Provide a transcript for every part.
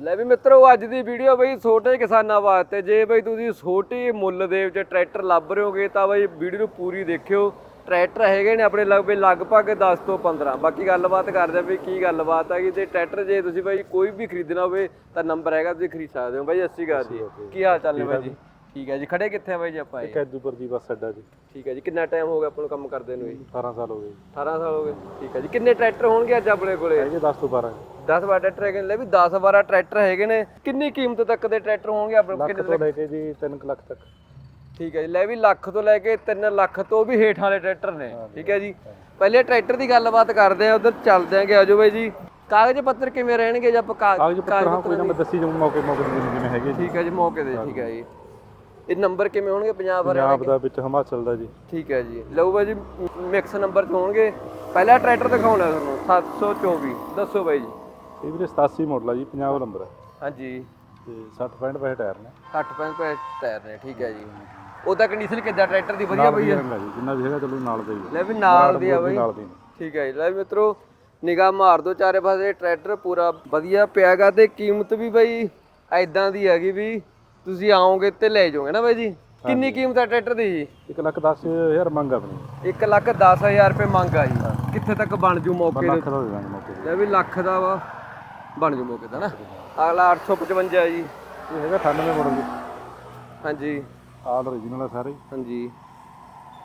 ਲੈ ਵੀ ਮਿੱਤਰੋ ਅੱਜ ਦੀ ਵੀਡੀਓ ਬਈ ਛੋਟੇ ਕਿਸਾਨਾਂ ਵਾਸਤੇ। ਜੇ ਬਈ ਤੁਸੀਂ ਛੋਟੀ ਮੁੱਲ ਦੇ ਵਿੱਚ ਟਰੈਕਟਰ ਲੱਭ ਰਹੇ ਹੋਗੇ ਤਾਂ ਬਈ ਵੀਡੀਓ ਨੂੰ ਪੂਰੀ ਦੇਖਿਓ। ਟਰੈਕਟਰ ਹੈਗੇ ਨੇ ਆਪਣੇ ਲਗਭਗ ਲਗਭਗ 10 ਤੋਂ 15 ਬਾਕੀ ਗੱਲਬਾਤ ਕਰਦੇ ਆ ਵੀ ਕੀ ਗੱਲਬਾਤ ਹੈਗੀ ਤੇ ਟਰੈਕਟਰ ਜੇ ਤੁਸੀਂ ਬਈ ਕੋਈ ਵੀ ਖਰੀਦਣਾ ਹੋਵੇ ਤਾਂ ਨੰਬਰ ਹੈਗਾ ਤੁਸੀਂ ਖਰੀਦ ਸਕਦੇ ਹੋ। ਬਾਈ 80 ਗਾ ਜੀ। ਕੀ ਹਾਲ ਚਾਲ ਨੇ ਬਾਈ ਜੀ। ਠੀਕ ਹੈ ਜੀ ਖੜੇ ਕਿੱਥੇ ਆ ਬਾਈ ਜੀ ਆਪਾਂ ਇਹ? ਕੈਦੂਪੁਰ ਦੀ ਬੱਸ ਅੱਡਾ ਜੀ। ਠੀਕ ਹੈ ਜੀ ਕਿੰਨਾ ਟਾਈਮ ਹੋ ਗਿਆ ਆਪਾਂ ਨੂੰ ਕੰਮ ਕਰਦੇ ਨੂੰ ਜੀ 18 ਸਾਲ ਹੋ ਗਏ 18 ਸਾਲ ਹੋ ਗਏ ਠੀਕ ਹੈ ਜੀ ਕਿੰਨੇ ਟਰੈਕਟਰ ਹੋਣਗੇ ਅੱਜ ਆਪਣੇ ਕੋਲੇ? ਹੈਗੇ 10 ਤੋਂ 12 10 12 ਟਰੈਕਟਰ ਹੈਗੇ ਨੇ ਲੈ ਵੀ 10 12 ਟਰੈਕਟਰ ਹੈਗੇ ਨੇ। ਕਿੰਨੀ ਕੀਮਤ ਤੱਕ ਦੇ ਟਰੈਕਟਰ ਹੋਣਗੇ ਆਪਣੇ ਲੱਖ ਕਿੰਨੇ ਤੋਂ ਲੈ ਕੇ ਜੀ 3 ਲੱਖ ਤੱਕ। ਠੀਕ ਹੈ ਜੀ ਲੈ ਵੀ ਲੱਖ ਤੋਂ ਲੈ ਕੇ 3 ਲੱਖ ਤੋਂ ਵੀ ਹੇਠਾਂ ਵਾਲੇ ਟਰੈਕਟਰ ਨੇ ਠੀਕ ਹੈ ਜੀ। ਪਹਿਲੇ ਟਰੈਕਟਰ ਦੀ ਗੱਲਬਾਤ ਕਰਦੇ ਆ ਉਧਰ ਚੱਲਦੇ ਆਂਗੇ ਆਜੋ ਬਾਈ ਜੀ। ਕਾਗਜ਼ ਪੱਤਰ ਕਿਵੇਂ ਰਹਿਣਗੇ ਜੇ ਆਪਾਂ ਕਾ- ਕਾਗਜ਼ ਪੱਤਰ ਹਾਂ ਕੋਈ ਨਾ ਮੈਂ ਦੱਸੀ ਜਾਊਂ ਮੌਕੇ ਮੌਕੇ ਜਿਵੇਂ ਹੈਗੇ ਜੀ। ਠੀਕ ਹੈ ਜੀ ਮੌਕੇ ਦੇ ਠੀਕ ਹੈ ਜੀ। ਇਹ ਨੰਬਰ ਕਿਵੇਂ ਹੋਣਗੇ ਪੰਜਾਬ ਹਰਿਆਣਾ ਪੰਜਾਬ ਦਾ? ਵਿੱਚ ਹਿਮਾਚਲ ਦਾ ਜੀ। ਠੀਕ ਹੈ ਜੀ। ਲਓ ਬਾਈ ਜੀ ਮਿਕਸ ਨੰਬਰ ਚ ਹੋਣਗੇ। ਪਹਿਲਾ ਟਰੈਕਟਰ ਦਿਖਾਉਣਾ ਤੁਹਾਨੂੰ 724 ਦੱਸੋ ਬਾਈ ਜੀ। ਇਹ ਵੀਰੇ 87 ਮਾਡਲ ਆ ਜੀ 50 ਨੰਬਰ ਹੈ ਹਾਂਜੀ। ਤੇ 60 65 ਪੈਸੇ ਟਾਇਰ ਨੇ। 60 ਪੈਂਟ ਪੈ ਟਾਇਰ ਨੇ ਠੀਕ ਹੈ ਜੀ। ਉਹਦਾ ਕੰਡੀਸ਼ਨ ਕਿੱਦਾਂ ਟਰੈਕਟਰ ਦੀ? ਵਧੀਆ ਬਈ ਹੈ ਜੀ ਜਿੰਨਾ ਵੀ ਹੈਗਾ ਚਲੋ ਨਾਲ ਦਾ ਹੀ ਲੈ ਵੀ ਨਾਲ ਦੀ ਆ ਬਈ। ਨਾਲ ਦੀ ਨੇ। ਠੀਕ ਹੈ ਜੀ। ਲੈ ਮਿੱਤਰੋ ਨਿਗਾਹ ਮਾਰ ਦੋ ਚਾਰੇ ਪਾਸੇ ਟਰੈਕਟਰ ਪੂਰਾ ਵਧੀਆ ਪਿਆਗਾ ਤੇ ਕੀਮਤ ਵੀ ਬਈ ਐਦਾਂ ਦੀ ਹੈਗੀ ਵੀ ਤੁਸੀਂ ਆਓਗੇ ਤੇ ਲੈ ਜਾਓਗੇ ਨਾ ਬਾਈ ਜੀ? ਕਿੰਨੀ ਕੀਮਤ ਹੈ ਟਰੈਕਟਰ ਦੀ ਜੀ? ਇੱਕ ਲੱਖ 10 ਹਜ਼ਾਰ ਮੰਗ ਆਪਣੀ। 1 ਲੱਖ 10000 ਰੁਪਏ ਮੰਗ ਆ ਜੀ। ਕਿੱਥੇ ਤੱਕ ਬਣ ਜੂ ਮੌਕੇ ਲੱਖ ਦਾ ਦੇ ਦਾਂਗੇ ਮੌਕੇ ਤੇ। ਵੀ ਲੱਖ ਦਾ ਵਾ। ਬਣ ਜੂ ਮੌਕੇ ਤੇ ਨਾ। ਅਗਲਾ 855 ਜੀ। ਇਹ ਹੈਗਾ 98 ਮਾਡਲ ਜੀ। ਹਾਂਜੀ। ਆਲ origignal ਆ ਸਾਰੇ। ਹੀ। ਹਾਂਜੀ।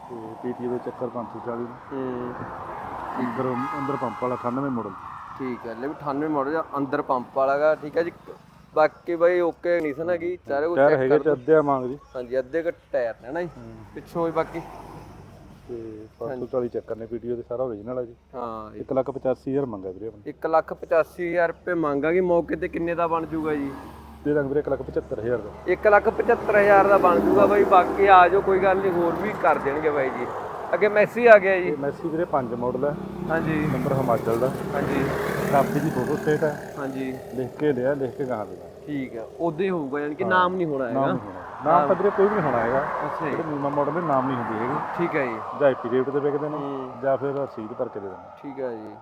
ਤੇ ਪੀਟੀ ਦੇ ਚੱਕਰ 540 ਹੂੰ। ਅੰਦਰ ਅੰਦਰ ਪੰਪ ਵਾਲਾ 98 ਮਾਡਲ ਠੀਕ ਹੈ ਲੈ ਵੀ 98 ਮਾਡਲ ਅੰਦਰ ਪੰਪ ਵਾਲਾਗਾ ਠੀਕ ਹੈ ਜੀ। ਬਾਕੀ ਬਾਈ ਓਕੇ ਕੰਡੀਸ਼ਨ ਹੈਗੀ ਚਾਰੇ ਕੋ ਟਾਇਰ ਚੈੱਕ ਹੈਗੇ ਤੇ ਅੱਧਿਆ ਮੰਗ ਜੀ। ਹਾਂਜੀ ਅੱਧੇ ਕ ਟਾਇਰ ਨੇ ਨਾ ਜੀ ਪਿੱਛੋਂ ਹੀ ਬਾਕੀ। ਤੇ 540 ਚੱਕਰ ਨੇ ਪੀਟੀਓ ਦੇ ਸਾਰਾ origignal ਆ ਜੀ। ਹਾਂ 1 ਲੱਖ 85000 ਮੰਗਾ ਵੀਰੇ ਆਪਣੀ। 1 ਲੱਖ 85000 ਰੁਪਏ ਮੰਗਾਂਗੇ ਮੌਕੇ ਤੇ ਕਿੰਨੇ ਦਾ ਬਣ ਜੂਗਾ ਜੀ? ਦੇ ਦਾਂਗੇ ਵੀਰੇ 1 ਲੱਖ 75000 ਦਾ। 1 ਲੱਖ 75000 ਦਾ ਬਣ ਜੂਗਾ ਬਾਈ ਬਾਕੀ ਆ ਜਾਓ ਕੋਈ ਗੱਲ ਨਹੀਂ ਹੋਰ ਵੀ ਕਰ ਦੇਣਗੇ ਬਾਈ ਜੀ। ਅੱਗੇ ਮੈਸੀ ਆ ਗਿਆ ਜੀ। ਮੈਸੀ ਵੀਰੇ 5 ਮਾਡਲ ਹੈ ਹਾਂਜੀ। ਨੰਬਰ ਹਿਮਾਚਲ ਦਾ। ਹਾਂਜੀ। ਕਾਪੀ ਦੀ ਫੋਟੋ ਸਟੇਟ ਹੈ। ਹਾਂਜੀ। ਲਿਖ ਕੇ ਲਿਆ ਲਿਖ ਕੇ ਗਾਹਾਂ ਦੇ ਦਾਂਗੇ। ਠੀਕ ਹੈ ਉਦੋਂ ਹੀ ਹੋਊਗਾ ਯਾਨੀ ਕਿ ਨਾਮ ਨਹੀਂ ਹੋਣਾ ਹੈਗਾ। ਨਾਮ ਨਹੀਂ ਹੋਣਾ। ਨਾਮ ਤਾਂ ਵੀਰੇ ਕੋਈ ਵੀ ਨਹੀਂ ਹੋਣਾ ਹੈਗਾ। ਅੱਛਾ ਜੀ। ਜਿਹੜੇ ਮਿਨੀਮਮ ਮਾਡਲ ਦੇ ਨਾਮ ਨਹੀਂ ਹੁੰਦੀ ਹੈਗੀ। ਠੀਕ ਹੈ ਜੀ। ਜਾਂ ਰੇਟ ਤੇ ਵਿਕਦੇ ਨੇ ਹੂੰ। ਜਾਂ ਫਿਰ ਰਸੀਦ ਭਰ ਕੇ ਦੇ ਦਿੰਦੇ ਠੀਕ ਹੈ ਜੀ।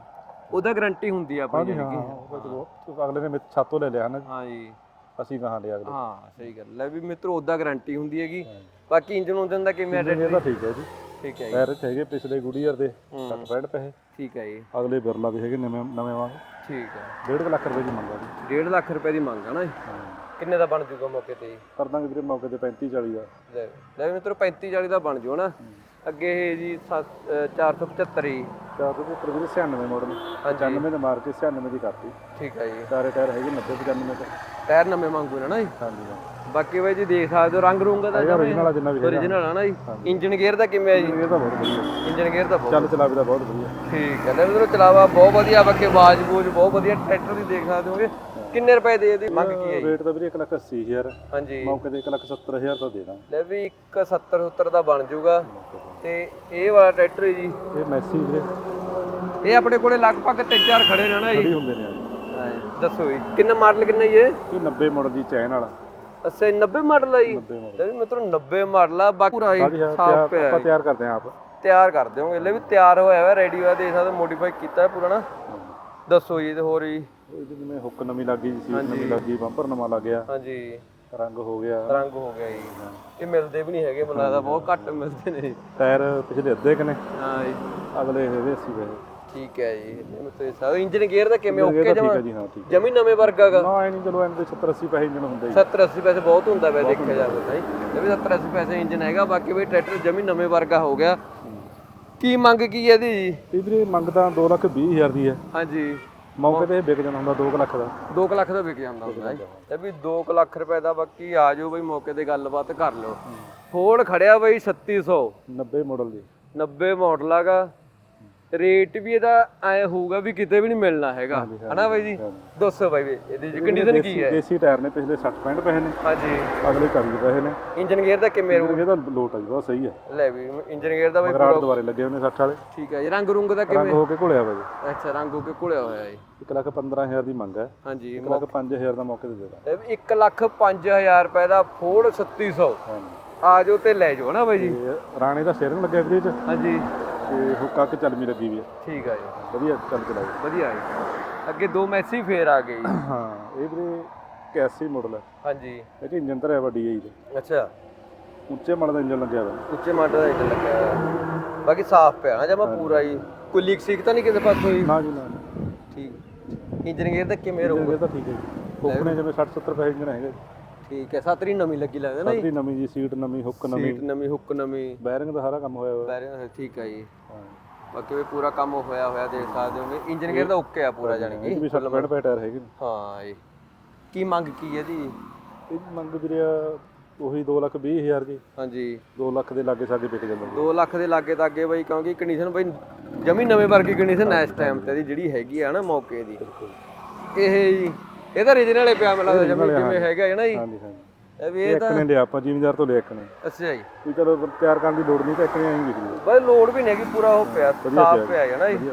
ਉਹਦਾ ਗਾਰੰਟੀ ਹੁੰਦੀ ਆ ਆਪਣੀ ਹਾਂਜੀ ਹਾਂ ਉਹ ਤਾਂ ਚਲੋ ਅਗਲੇ ਨੇ ਮੇਰੇ ਛਾਤੋਂ ਲੈ ਲਿਆ ਹਨ। ਹਾਂ ਜੀ। ਅਸੀਂ ਗਾਹਾਂ ਲਿਆ ਅਗਲੇ। ਹਾਂ ਸਹੀ ਗੱਲ। ਲੈ ਵੀ ਮਿੱਤਰੋ ਉਹਦਾ ਗਾਰੰਟੀ ਹੁੰਦੀ ਹੈਗੀ। ਬਾਕੀ ਇੰਜਨ ਉਂਜਨ ਦਾ ਕਿਵੇਂ ਆ ਇਹ ਤਾਂ ਠੀਕ ਹੈ ਜੀ। ਠੀਕ ਹੈ ਜੀ। ਟਾਇਰ ਚ ਹੈਗੇ ਪਿਛਲੇ ਗੁੜੀਅਰ ਦੇ 60 65 ਪੈਸੇ। ਠੀਕ ਹੈ ਜੀ। ਅਗਲੇ ਬਿਰਲਾ ਦੇ ਹੈਗੇ ਨਵੇਂ ਨਵੇਂ ਵਾਂਗ। ਠੀਕ ਹੈ। 1.5 ਲੱਖ ਰੁਪਏ ਦੀ ਮੰਗਾ ਜੀ। 1.5 ਲੱਖ ਰੁਪਏ ਦੀ ਮੰਗ ਆ ਨਾ ਜੀ। ਕਿੰਨੇ ਦਾ ਬਣ ਜੂਗਾ ਮੌਕੇ ਤੇ ਜੀ? ਕਰ ਦਾਂਗੇ ਵੀਰੇ ਮੌਕੇ ਤੇ 35 40 ਦਾ। ਲੈ ਲੈ ਵੀ ਮਿੱਤਰੋ 35 40 ਦਾ ਬਣ ਜੂ ਨਾ ਅੱਗੇ ਇਹ ਜੀ 475 ਜੀ। ਚਾਰ ਤੋਂ ਉੱਪਰ ਵੀਰੇ 96 ਮਾਡਲ 95 ਦੇ ਮਾਰ ਕੇ 96 ਦੀ ਕਰਤੀ ਠੀਕ ਹੈ ਜੀ। ਸਾਰੇ ਟਾਇਰ ਹੈਗੇ 90 95 ਤੇ ਟਾਇਰ ਨਵੇਂ ਮੰਗੂ ਨੇ ਜੀ। ਹਾਂਜੀ ਹਾਂ। ਬਾਕੀ ਬਾਈ ਜੀ ਦੇਖ ਸਕਦੇ ਹੋ ਰੰਗ ਰੂੰਗ ਦਾ ਹੈਗਾ original ਆ ਜਿੰਨਾ ਵੀ ਓਰੀਜਨਲ ਆ ਨਾ ਜੀ। ਇੰਜਨ ਗੇਅਰ ਦਾ ਕਿਵੇਂ ਹੈ ਜੀ? ਇਹ ਤਾਂ ਬਹੁਤ ਵਧੀਆ। ਇੰਜਨ ਗੇਅਰ ਦਾ ਬਹੁਤ ਚੱਲ ਚਲਾ ਵੀ ਦਾ ਬਹੁਤ ਵਧੀਆ। ਠੀਕ ਹੈ ਲੈ ਮਿੱਤਰੋ ਚਲਾਵਾ ਬਹੁਤ ਵਧੀਆ ਬਾਕੀ ਆਵਾਜ਼ ਬੂਝ ਬਹੁਤ ਵਧੀਆ। ਟਰੈਕਟਰ ਦੀ ਦੇਖ ਸਕਦੇ ਹੋਗੇ। ਕਿੰਨੇ ਰੁਪਏ ਦੀ ਇਹਦੀ ਮੰਗ ਕੀ ਹੈ ਜੀ? ਰੇਟ ਤਾਂ ਵੀਰੇ 1 ਲੱਖ 80 ਹਜ਼ਾਰ ਹਾਂਜੀ। ਮੌਕੇ ਤੇ 1 ਲੱਖ 70 ਹਜ਼ਾਰ ਦਾ ਦੇ ਦਾਂਗੇ ਲੈ ਵੀ 170 70 ਦਾ ਬਣ ਜਾਊਗਾ। ਤੇ ਇਹ ਵਾਲਾ ਟਰੈਕਟਰ ਹੈ ਜੀ। ਇਹ ਮੈਸੀ ਵੀਰੇ। ਇਹ ਆਪਣੇ ਕੋਲੇ ਲਗਭਗ ਤਿੰਨ ਚਾਰ ਖੜੇ ਨੇ ਨਾ ਜੀ। ਖੜੀ ਹੁੰਦੇ ਨੇ ਆ ਜੀ। ਦੱਸੋ ਜੀ ਕਿੰਨਾ ਮਾਡਲ ਕਿੰਨਾ ਜੀ ਇਹ? ਇਹ 90 ਮਾਡਲ ਦੀ ਚੈਨ ਵਾਲਾ। ਅੱਛਾ ਇਹ 90 ਮਾਡਲ ਆ ਜੀ। 90 ਮਾਡਲ ਲੈ ਵੀ ਮਿੱਤਰੋ 90 ਮਾਡਲ ਆ ਬਾਕੀ ਪੂਰਾ ਹੀ ਹਾਂ ਸਾਫ਼ ਤਿਆਰ- ਪਿਆ ਆਪਾਂ ਹੈ। ਤਿਆਰ ਕਰਦੇ ਹਾਂ ਆਪ। ਤਿਆਰ ਕਰ ਦਿਓਗੇ ਲੈ ਵੀ ਤਿਆਰ ਹੋਇਆ ਹੋਇਆ ਰੈਡੀ ਹੋਇਆ ਦੇਖ ਸਕਦੇ ਮੋਡੀਫਾਈ ਕੀਤਾ ਹੈ ਪੂਰਾ ਨਾ। ਦੱਸੋ ਜੀ ਤੇ ਹੋਰ ਜੀ। ਇਹਦੇ ਜਿਵੇਂ ਹੁੱਕ ਨਵੀਂ ਲੱਗੀ ਜੀ ਸੀਟ ਨਵੀਂ ਲੱਗੀ ਬੰਪਰ ਨਵਾਂ ਲੱਗ ਗਿਆ। ਹਾਂਜੀ। ਰੰਗ ਹੋ ਗਿਆ। ਰੰਗ ਹੋ ਗਿਆ ਜੀ। ਇਹ ਮਿਲਦੇ ਵੀ ਨਹੀਂ ਹੈਗੇ ਮੈਨੂੰ ਲੱਗਦਾ ਬਹੁਤ ਘੱਟ ਮਿਲਦੇ ਨੇ। ਟਾਇਰ ਪਿਛਲੇ ਅੱਧੇ ਕਨੇ ਹਾਂ ਜੀ। ਅਗਲੇ ਹੈਗੇ 80 ਪੈਸੇ ਠੀਕ ਹੈ ਜੀ। ਇਹ ਤੇ ਸਾਰਾ ਇੰਜਨ ਗੇਅਰ ਦਾ ਕਿਵੇਂ ਇਹ ਓਕੇ ਤਾਂ ਠੀਕ ਜਮਾ ਹੈ ਜੀ ਹਾਂ ਠੀਕ ਜਮੀ ਨਵੇਂ ਵਰਗਾਗਾ ਨਾ ਐ ਨਹੀਂ ਚਲੋ ਐਂ ਤੇ 70 80 ਪੈਸੇ ਇੰਜਨ ਹੁੰਦਾ ਜੀ। 70 80 ਪੈਸੇ ਬਹੁਤ ਹੁੰਦਾ ਵੈ ਦੇਖਿਆ ਜਾਵੇ ਤਾਂ ਜੀ। ਇਹ ਵੀ 70 80 ਪੈਸੇ ਇੰਜਨ ਹੈਗਾ ਬਾਕੀ ਵੀ ਟਰੈਕਟਰ ਜਮੀ ਨਵੇਂ ਵਰਗਾ ਹੋ ਗਿਆ। ਕੀ ਮੰਗ ਕੀ ਹੈ ਇਹਦੀ ਜੀ? ਇਹ ਵੀਰੇ ਮੰਗਦਾ 2 ਲੱਖ 20 ਹਜ਼ਾਰ ਦੀ ਹੈ। ਹਾਂਜੀ। ਮੌਕੇ ਤੇ ਇਹ ਵਿਕ ਜਾਣਾ ਹੁੰਦਾ 2 ਲੱਖ ਦਾ। 2 ਲੱਖ ਦਾ ਵਿਕ ਜਾਂਦਾ ਹੁੰਦਾ ਜੀ। ਇਹ ਵੀ 2 ਲੱਖ ਰੁਪਏ ਦਾ ਬਾਕੀ ਆ ਜਾਓ ਬਈ ਮੌਕੇ ਤੇ ਗੱਲਬਾਤ ਕਰ ਲਿਓ। ਫੋਰਡ ਖੜਿਆ ਬਈ 3600 90 ਮਾਡਲ ਦੀ। 90 ਮਾਡਲ ਹੈਗਾ ਰੇਟ ਵੀ ਇਹਦਾ ਐ ਹੋਊਗਾ ਵੀ ਕਿਤੇ ਵੀ ਨਹੀਂ ਮਿਲਣਾ ਹੈਗਾ। ਹਨਾ ਬਾਈ ਜੀ? ਦੱਸੋ ਬਾਈ ਵੀ ਇਹਦੀ ਕੰਡੀਸ਼ਨ ਕੀ ਹੈ? ਦੇਸੀ ਟਾਇਰ ਨੇ ਪਿਛਲੇ 60 65 ਪੈਸੇ ਨੇ। ਹਾਂਜੀ। ਅਗਲੇ 40 ਪੈਸੇ ਨੇ। ਇੰਜਨ ਗੇਅਰ ਦਾ ਕਿਵੇਂ ਰਹੂ ਇਹਦਾ ਲੋਟ ਆ ਜੀ ਬਹੁਤ ਸਹੀ ਹੈ। ਲੈ ਵੀ ਇੰਜਨ ਗੇਅਰ ਦਾ ਬਈ ਗਰਾੜ ਦੁਬਾਰੇ ਲੱਗੇ ਹੋਣੇ 60 ਵਾਲੇ। ਠੀਕ ਹੈ ਜੀ ਰੰਗ ਰੁੰਗ ਦਾ ਰੰਗ ਕਿਵੇਂ? ਹੋ ਕੇ ਘੁਲਿਆ ਜੀ। ਅੱਛਾ ਰੰਗ ਹੋ ਕੇ ਘੁਲਿਆ ਹੋਇਆ ਜੀ। 1 ਲੱਖ 15 ਹਜ਼ਾਰ ਦੀ ਮੰਗ ਹੈ। ਹਾਂਜੀ 1 ਲੱਖ 5000 ਦਾ ਮੌਕੇ ਤੇ ਦੇ ਦਾਂ ਇਹ ਵੀ 1 ਲੱਖ 5000 ਰੁਪਏ ਦਾ ਫੋਰਡ 3600 ਹਾਂਜੀ। ਆ ਜਾਓ ਤੇ ਲੈ ਜਾਓ ਨਾ ਬਾਈ ਜੀ? ਰਾਣੇ ਦਾ ਸਟੀਅਰਿੰਗ ਲੱਗਿਆ ਵੀਰੇ ਚ। ਹਾਂਜੀ। ਤੇ ਹੁੱਕਾ ਕੇ ਚੱਲਮੀ ਲੱਗੀ ਵੀ ਹੈ ਠੀਕ ਆ ਜੀ। ਵਧੀਆ ਚੱਲ ਚਲਾਈ ਵਧੀਆ ਜੀ। ਅੱਗੇ ਦੋ ਮੈਸੀ ਫੇਰ ਆ ਗਏ ਜੀ। ਹਾਂ ਇਹ ਵੀਰੇ 81 ਮਾਡਲ ਹੈ ਹਾਂਜੀ। ਇਹ ਚ ਇੰਜਨ ਧਰਿਆ ਵਾ DI ਦਾ। ਅੱਛਾ। ਉੱਚੇ ਮਾਡਲ ਦਾ ਇੰਜਨ ਲੱਗਿਆ ਵਾ। ਉੱਚੇ ਮਾਡਲ ਦਾ ਇੰਜਨ ਲੱਗਿਆ ਹੋਇਆ। ਬਾਕੀ ਸਾਫ਼ ਪਿਆ ਨਾ ਜਮਾ ਪੂਰਾ ਹੀ ਕੋਈ ਲੀਕ ਸੀਕ ਤਾਂ ਨਹੀਂ ਕਿਸੇ ਪਾਸੋਂ ਹੀ ਨਾ ਜੀ ਨਾ। ਠੀਕ। ਇੰਜਨ ਗੇਅਰ ਤਾਂ ਕਿਵੇਂ ਰਹੂਗਾ? ਇਹ ਤਾਂ ਠੀਕ ਹੈ ਜੀ। ਕੋਕਣੇ ਜਿਵੇਂ 60 70 ਪੈਸੇ ਇੰਜਨ ਹੈਗਾ। ਠੀਕ ਹੈ ਸਤਰੀ ਨਵੀਂ ਲੱਗੀ ਲੱਗਦਾ ਨਾ ਜੀ ਸਤਰੀ ਨਵੀਂ ਜੀ ਸੀਟ ਨਵੀਂ ਹੁੱਕ ਨਵੀਂ ਸੀਟ ਨਵੀਂ। ਹੁੱਕ ਨਵੀਂ। ਬੈਰਿੰਗ ਦਾ ਸਾਰਾ ਕੰਮ ਹੋਇਆ ਵਾ ਬੈਰਿੰਗ ਠੀਕ ਹੈ ਜੀ। ਹਾਂ। ਬਾਕੀ ਵੀ ਪੂਰਾ ਕੰਮ ਹੋਇਆ ਹੋਇਆ ਦੇਖ ਸਕਦੇ ਹੋਗੇ। ਇੰਜਨ ਗੇਅਰ ਤਾਂ ਓਕੇ ਆ ਪੂਰਾ ਜਾਣੀ ਇਹ ਕਿ ਵੀ 60 65 ਪੈ ਟਾਇਰ ਹੈਗੇ। ਨੇ ਹਾਂ ਜੀ। ਕੀ ਮੰਗ ਕੀ ਹੈ ਜੀ ਇਹ ਮੰਗ ਵੀਰੇ ਉਹੀ 2 ਲੱਖ 20 ਹਜ਼ਾਰ ਜੀ। ਹਾਂਜੀ 2 ਲੱਖ ਦੇ ਲਾਗੇ ਸਾਗੇ ਵਿਕ ਜਾਂਦਾ 2 ਲੱਖ ਦੇ ਲਾਗੇ ਤਾਗੇ ਬਈ ਕਿਉਂਕਿ ਕੰਡੀਸ਼ਨ ਬਈ ਜਮੀ ਨਵੇਂ ਵਰਗੀ ਕੰਡੀਸ਼ਨ ਇਸ ਟਾਈਮ ਤੇ ਦੀ ਜਿਹੜੀ ਹੈਗੀ ਆ ਨਾ ਮੌਕੇ ਦੀ। ਇਹ ਜੀ ਇਹ ਤਾਂ ਹੀ ਪਿਆ ਜਮੀ ਜਿਵੇਂ ਹੈਗਾ ਹੈ ਨਾ ਜੀ। ਹਾਂਜੀ ਹਾਂਜੀ। ਇਹ ਵੀ ਇਹ ਇਹ ਇੱਕ ਨੇ ਲਿਆ ਆਪਾਂ ਜ਼ਿਮੀਦਾਰ ਤੋਂ ਲਿਆ ਇੱਕ ਨੇ। ਅੱਛਾ ਜੀ। ਕੋਈ ਚਲੋ ਤਿਆਰ ਕਰਨ ਦੀ ਲੋੜ ਨਹੀਂ ਤਾਂ ਇੱਕ ਨੇ ਐਂ ਵਿਕ ਜੂਗਾ ਬਈ ਲੋਡ ਵੀ ਨਹੀਂ ਹੈਗੀ ਪੂਰਾ ਉਹ ਪਿਆ ਸਾਫ਼ ਪਿਆ ਹੈ ਨਾ ਜੀ।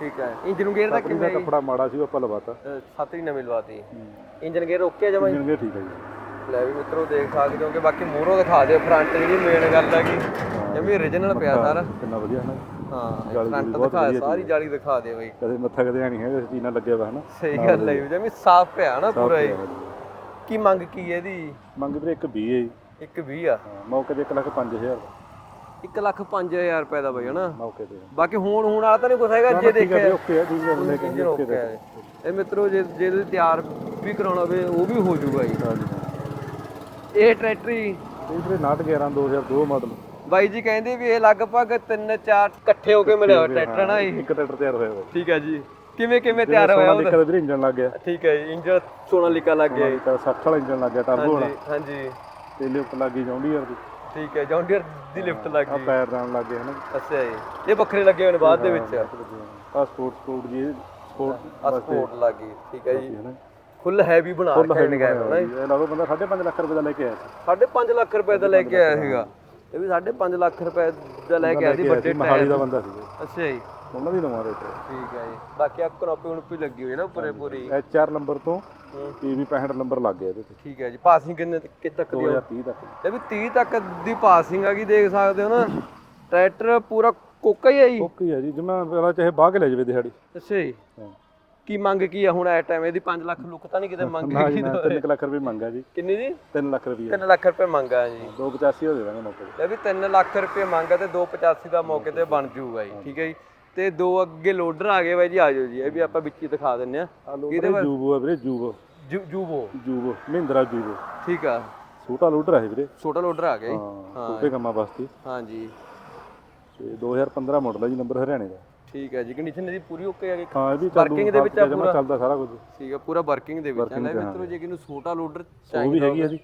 ਠੀਕ ਹੈ। ਇੰਜਨ ਗੇਅਰ ਦਾ ਦਾ ਕੱਪੜਾ ਮਾੜਾ ਸੀ ਉਹ ਆਪਾਂ ਲਵਾਤਾ। ਸੱਤ ਹੀ ਨਵੀਂ ਲਵਾਤੀ ਇੰਜਨ ਗੇਅਰ ਓਕੇ ਜਮਾ ਇੰਜਨ ਵੀ ਠੀਕ ਹੈ ਜੀ। ਲੈ ਵੀ ਮਿੱਤਰੋ ਦੇਖ ਸਕਦੇ ਹੋ ਕਿ ਬਾਕੀ ਮੂਹਰੋਂ ਦਿਖਾ ਦਿਓ ਫਰੰਟ ਜਿਹੜੀ ਮੇਨ ਗੱਲ ਹੈਗੀ। ਜਮੀ origignal ਪਿਆ ਸਾਰਾ। ਕਿੰਨਾ ਵਧੀਆ ਹੈ ਨਾ। ਹਾਂ ਫਰੰਟ ਦਿਖਾ ਸਾਰੀ ਜਾਲੀ ਦਿਖਾ ਦਿਓ ਬਈ। ਕਦੇ ਮੱਥਾ ਕਦੇ ਨਹੀਂ ਹੈਗਾ ਇਸ ਚੀਜ਼ ਨਾਲ ਲੱਗਿਆ ਵਾ ਹਨਾ? ਸਹੀ ਗੱਲ ਹੈ ਜੀ, ਜਮੀ ਸਾਫ਼ ਪਿਆ ਨਾ ਪੂਰਾ ਹੀ। ਹਾਂ। ਕੀ ਮੰਗ ਕੀ ਹੈ ਇਹਦੀ? ਮੰਗ ਵੀਰੇ ਇੱਕ 20 ਹੈ ਜੀ। ਇੱਕ 20 ਆ। ਹਾਂ, ਮੌਕੇ ਤੇ 1 ਲੱਖ 5000 1 ਲੱਖ 5000 ਰੁਪਏ ਦਾ ਬਈ ਹਨਾ? ਮੌਕੇ ਤੇ। ਬਾਕੀ ਹੁਣ ਹੁਣ ਵਾਲਾ ਤਾਂ ਨਹੀਂ ਕੁਛ ਹੈਗਾ ਜੇ ਠੀਕ ਹੈ ਦੇਖਿਆ। ਓਕੇ ਹੈ ਠੀਕ ਹੈ ਲੈ ਕੇ ਇੰਜਨ ਓਕੇ ਹੈ। ਇਹ ਮਿੱਤਰੋ ਜੇ ਜੇ ਤੁਸੀਂ ਤਿਆਰ ਵੀ ਕਰਾਉਣਾ ਹੋਵੇ ਉਹ ਵੀ ਹੋ ਜਾਊਗਾ ਜੀ। ਹਾਂਜੀ। ਇਹ ਟਰੈਕਟਰੀ ਇਹ ਵੀਰੇ 911 2002 ਮਾਡਲ। ਬਾਈ ਜੀ ਕਹਿੰਦੇ ਵੀ ਇਹ ਲਗਭਗ 3 4 ਇਕੱਠੇ ਹੋ ਕੇ ਮਿਲਿਆ ਹੋਇਆ ਟਰੈਕਟਰ ਨਾ ਜੀ ਇੱਕ ਟਰੈਕਟਰ ਤਿਆਰ ਹੋਇਆ ਵਾ। ਠੀਕ ਹੈ ਜੀ। ਕਿਵੇਂ ਕਿਵੇਂ ਤਿਆਰ ਹੋਇਆ ਸੋਨਾ ਲਿਖਿਆ ਵੀਰੇ ਇੰਜਨ ਲੱਗ ਗਿਆ। ਠੀਕ ਹੈ ਜੀ ਇੰਜਨ ਸੋਨਾ ਲਿਕਾ ਲੱਗ ਗਿਆ ਜੀ। ਤਾਂ 60 ਵਾਲਾ ਇੰਜਨ ਲੱਗ ਗਿਆ ਟਰਬੋ ਵਾਲਾ। ਹਾਂਜੀ ਹਾਂਜੀ। ਤੇ ਲਿਫਟ ਲੱਗ ਜੌਂਡੀਅਰ ਦੀ ਠੀਕ ਹੈ ਜੌਂਡੀਅਰ ਦੀ ਲਿਫਟ ਲੱਗ ਆ ਗਈ ਪੈਰ ਨਾਲ ਲੱਗ ਗਏ ਹਨਾ। ਅੱਛਾ ਜੀ। ਇਹ ਵੱਖਰੇ ਲੱਗੇ ਹੋਏ ਨੇ ਬਾਅਦ ਦੇ ਵਿੱਚ? ਆ ਸਪੋਰਟ ਸਪੋਰਟ ਜੀ ਸਪੋਰਟ ਆ ਸਪੋਰਟ ਲੱਗ ਗਈ ਠੀਕ ਹੈ ਜੀ। ਨਾ ਫੁੱਲ ਹੈਵੀ ਬਣਾ ਕੇ ਹੋਣਾ ਜੀ। ਇਹ ਲਾਗੋ ਬੰਦਾ 5.5 ਲੱਖ ਰੁਪਏ ਦਾ ਲੈ ਕੇ ਆਇਆ ਸੀ। 5.5 ਲੱਖ ਰੁਪਏ ਦਾ ਲੈ ਕੇ ਆਇਆ ਸੀਗਾ। ਇਹ ਵੀ 5.5 ਲੱਖ ਰੁਪਏ ਦਾ ਲੈ ਕੇ ਆਇਆ ਸੀ ਵੱਡੇ ਮਹਾਲੀ ਦਾ ਬੰਦਾ ਸੀ ਅੱਛਾ ਜੀ। ਉਹਨਾਂ ਦੀ ਨਵਾਂ ਰੇਟ ਠੀਕ ਹੈ ਜੀ। ਬਾਕੀ ਆ ਕਨੋਪੀ ਉਨਪੀ ਲੱਗੀ ਹੋਈ ਹੈ ਨਾ ਪੂਰੇ ਪੂਰੀ। ਐਚ ਆਰ ਨੰਬਰ ਤੋਂ ਪੀਵੀ 65 ਨੰਬਰ ਲੱਗ ਗਿਆ ਇਹਦੇ ਤੇ। ਠੀਕ ਹੈ ਜੀ। ਪਾਸਿੰਗ ਕਿੰਨੇ ਤੱਕ ਦੀ ਆ? 2030 ਤੱਕ ਇਹ ਵੀ 30 ਤੱਕ ਦੀ ਪਾਸਿੰਗ ਆ ਗਈ ਦੇਖ ਸਕਦੇ ਹੋ ਨਾ। ਟਰੈਕਟਰ ਪੂਰਾ ਕੋਕਾ ਹੀ ਹੈ ਜੀ। ਓਕੇ ਹੈ ਜੀ। ਜਿਵੇਂ ਪਹਿਲਾਂ ਚਾਹੇ ਬਾਹ ਕੇ ਲੈ ਜਾਵੇ ਦਿਹਾੜੀ। ਅੱਛਾ ਜੀ। ਹਾਂ। ਕੀ ਮੰਗ ਕੀ ਆ ਹੁਣ ਐ ਟਾਈਮ ਇਹਦੀ 5 ਲੱਖ ਲੁੱਕ ਤਾਂ ਨਹੀਂ ਕਿਤੇ ਮੰਗ ਨਾ ਜੀ ਨਾ 3 ਲੱਖ ਰੁਪਏ ਮੰਗਾ ਜੀ। ਕਿੰਨੀ ਜੀ? 3 ਲੱਖ ਰੁਪਏ। 3 ਲੱਖ ਰੁਪਏ ਮੰਗਾ ਜੀ। 285 ਹੋ ਜਾਵੇਗਾ ਮੌਕੇ ਤੇ। ਵੀ 3 ਲੱਖ ਰੁਪਏ ਮੰਗਾ ਤੇ 285 ਦਾ ਮੌਕੇ ਤੇ ਬਣ ਜਾਊਗਾ ਜੀ ਠੀਕ ਹੈ ਜੀ? ਤੇ ਦੋ ਅੱਗੇ ਲੋਡਰ ਆ ਗਏ ਬਾਈ ਜੀ ਆ ਜਾਓ ਜੀ ਇਹ ਵੀ ਆਪਾਂ ਵਿੱਚ ਹੀ ਦਿਖਾ ਦਿੰਨੇ ਆ ਆ ਲੋਡਰ ਜੂਬੋ ਹੈ ਵੀਰੇ ਜੂਬੋ। ਜੂਬੋ? ਜੂਬੋ ਮਹਿੰਦਰਾ ਜੂਬੋ। ਠੀਕ ਆ। ਛੋਟਾ ਲੋਡਰ ਹੈ ਵੀਰੇ। ਛੋਟਾ ਲੋਡਰ ਆ ਗਿਆ ਜੀ। ਹਾਂ ਛੋਟੇ ਕੰਮਾਂ ਵਾਸਤੇ। ਹਾਂਜੀ ਤੇ 2015 ਮਾਡਲ ਹੈ ਜੀ ਨੰਬਰ ਹਰਿਆਣੇ ਦਾ। ਠੀਕ ਹੈ ਜੀ ਕੰਡੀਸ਼ਨ ਇਹਦੀ ਪੂਰੀ ਓਕੇ ਗਈ ਹਾਂ ਇਹ ਵੀ Working ਦੇ ਵਿੱਚ ਆ ਜਮਾ ਚੱਲਦਾ ਸਾਰਾ ਕੁਝ। ਠੀਕ ਆ ਪੂਰਾ ਵਰਕਿੰਗ ਦੇ ਵਿੱਚ ਆ ਲੈ ਮਿੱਤਰੋ ਜੇ ਕਿਨੂੰ ਛੋਟਾ ਲੋਡਰ ਉਹ ਵੀ ਹੈਗੀ ਹੈ ਜੀ।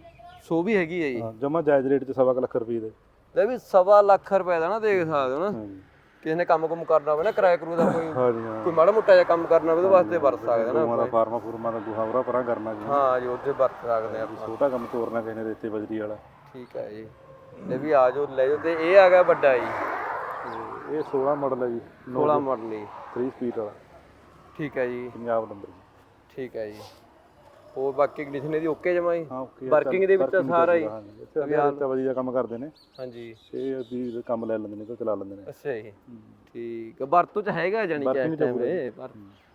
ਸੋ ਵੀ ਹੈਗੀ ਹੈ ਜੀ। ਹਾਂ ਜਮਾ ਜਾਇਜ਼ ਰੇਟ ਤੇ ਸਵਾ ਕੁ ਲੱਖ ਰੁਪਏ ਦੇ। ਲੈ ਵੀ ਸਵਾ ਲੱਖ ਰੁਪਏ ਦਾ ਨਾ ਦੇਖ ਸਕਦੇ ਹੋ ਨਾ। ਹਾਂਜੀ। ਕਿਸੇ ਨੇ ਕੰਮ ਕੁਮ ਕਰਨਾ ਹੋਵੇ ਨਾ ਕਿਰਾਏ ਕਰੂ ਦਾ ਕੋਈ ਹਾਂ ਜੀ ਹਾਂ। ਕੋਈ ਮਾੜਾ ਮੋਟਾ ਜਿਹਾ ਕੰਮ ਕਰਨਾ ਹੋਵੇ ਉਹਦੇ ਵਾਸਤੇ ਵਰਤ ਸਕਦਾ ਨਾ ਗਊਆਂ ਦਾ ਫਾਰਮਾ ਫੂਰਮਾ ਦਾ ਗੁਹਾ ਉਰਾ ਪਰਾਂ ਕਰਨਾ ਜੀ। ਹਾਂ ਜੀ ਉੱਥੇ ਵਰਤ ਸਕਦੇ ਆ ਆਪਾਂ। ਛੋਟਾ ਕੰਮ ਤੋਰਨਾ ਕਿਸੇ ਨੇ ਰੇਤੇ ਬਜਰੀ ਵਾਲਾ। ਠੀਕ ਹੈ ਜੀ। ਇਹ ਵੀ ਆ ਜਾਓ ਲੈ ਜਾਓ ਤੇ ਇਹ ਆ ਗਿਆ ਵੱਡਾ ਜੀ। ਤੇ ਇਹ 16 ਮਾਡਲ ਹੈ ਜੀ 16 ਮਾਡਲ ਜੀ 3 ਸਪੀਡ ਵਾਲਾ। ਠੀਕ ਹੈ ਜੀ। ਪੰਜਾਬ ਨੰਬਰ ਜੀ। ਠੀਕ ਹੈ ਜੀ। ਹੋਰ ਬਾਕੀ ਕੰਡੀਸ਼ਨ ਇਹਦੀ ਓਕੇ ਜਮਾ ਜੀ? ਹਾਂ ਓਕੇ ਵਰਕਿੰਗ ਦੇ ਵਿੱਚ ਸਾਰਾ ਹੀ। ਹਾਂਜੀ ਇੱਥੇ ਅੱਗੇ ਰੇਤਾ ਬਜਰੀ ਦਾ ਕੰਮ ਕਰਦੇ ਨੇ। ਹਾਂਜੀ। ਇਹ ਵੀ ਕੰਮ ਲੈ ਲੈਂਦੇ ਨੇ ਤੇ ਚਲਾ ਲੈਂਦੇ ਨੇ। ਅੱਛਾ ਜੀ। ਠੀਕ ਹੈ ਵਰਤੋਂ ਚ ਹੈਗਾ ਜਾਨੀ ਕਿ ਇਸ ਟਾਈਮ ਇਹ? ਪਰ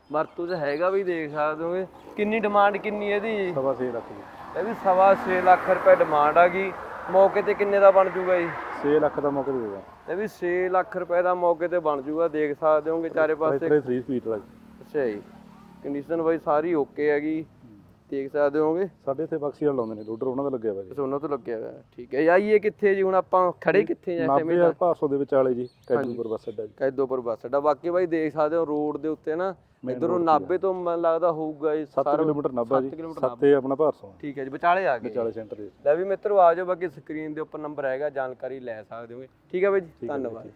ਵਰਤੋਂ ਚ ਹੈਗਾ ਵੀ ਦੇਖ ਸਕਦੇ ਹੋਗੇ। ਕਿੰਨੀ ਡਿਮਾਂਡ ਕਿੰਨੀ ਇਹਦੀ? ਸਵਾ 6 ਲੱਖ ਜੀ ਇਹ ਵੀ ਸਵਾ 6 ਲੱਖ ਰੁਪਏ ਡਿਮਾਂਡ ਆ ਗਈ। ਮੌਕੇ ਤੇ ਕਿੰਨੇ ਦਾ ਬਣ ਜੂਗਾ ਜੀ? 6 ਲੱਖ ਦਾ ਮੌਕੇ ਦੇ ਦੇਗਾ। ਇਹ ਵੀ 6 ਲੱਖ ਰੁਪਏ ਦਾ ਮੌਕੇ ਤੇ ਬਣ ਜੂਗਾ ਦੇਖ ਸਕਦੇ ਹੋਗੇ ਚਾਰੇ ਪਾਸੇ। ਟਰੈਕਟਰ 3 ਸਪੀਡ ਵਾਲਾ ਜੀ ਅੱਛਾ ਜੀ। ਕੰਡੀਸ਼ਨ ਬਾਈ ਸਾਰੀ ਓਕੇ ਹੈਗੀ। ਦੇਖ ਸਕਦੇ ਹੋਗੇ ਸਾਡੇ ਇੱਥੇ ਬਕਸੀ ਵਾਲਾ ਲਾਉਂਦੇ ਨੇ ਲੋਡਰ ਉਹਨਾਂ ਦਾ ਲੱਗਿਆ ਵਾ ਜੀ। ਸੋਨਾ ਤੋਂ ਲੱਗਿਆ ਹੋਇਆ ਠੀਕ ਹੈ ਆਈਏ ਕਿੱਥੇ ਜੀ? ਹੁਣ ਆਪਾਂ ਖੜੇ ਕਿੱਥੇ ਆ 90000 500 ਦੇ ਵਿਚਾਲੇ ਜੀ ਕੈਜੂਪੁਰ ਬੱਸ ਅੱਡਾ ਜੀ। ਕੈਦੋਪੁਰ ਬੱਸ ਅੱਡਾ। ਬਾਕੀ ਬਾਈ ਦੇਖ ਸਕਦੇ ਹੋ ਰੋਡ ਦੇ ਉੱਤੇ ਨਾ ਇਧਰੋਂ ਨਾਬੇ ਤੋਂ ਮੈਨੂੰ ਲੱਗਦਾ ਹੋਊਗਾ ਜੀ 7 ਕਿਲੋਮੀਟਰ ਨਾਭਾ ਜੀ ਸੱਤ ਕਿਲੋਮੀਟਰ 7 ਆਪਣਾ ਭਾਰਸੋਂ ਠੀਕ ਹੈ ਜੀ ਵਿਚਾਲੇ ਆ ਗਏ। ਵਿਚਾਲੇ ਸੈਂਟਰ ਦੇ ਲੈ ਵੀ ਮਿੱਤਰੋ ਆ ਜਾਓ ਬਾਕੀ ਸਕਰੀਨ ਦੇ ਉੱਪਰ ਨੰਬਰ ਹੈਗਾ ਜਾਣਕਾਰੀ ਲੈ ਸਕਦੇ ਹੋਗੇ। ਠੀਕ ਹੈ ਬਾਈ ਜੀ ਧੰਨਵਾਦ।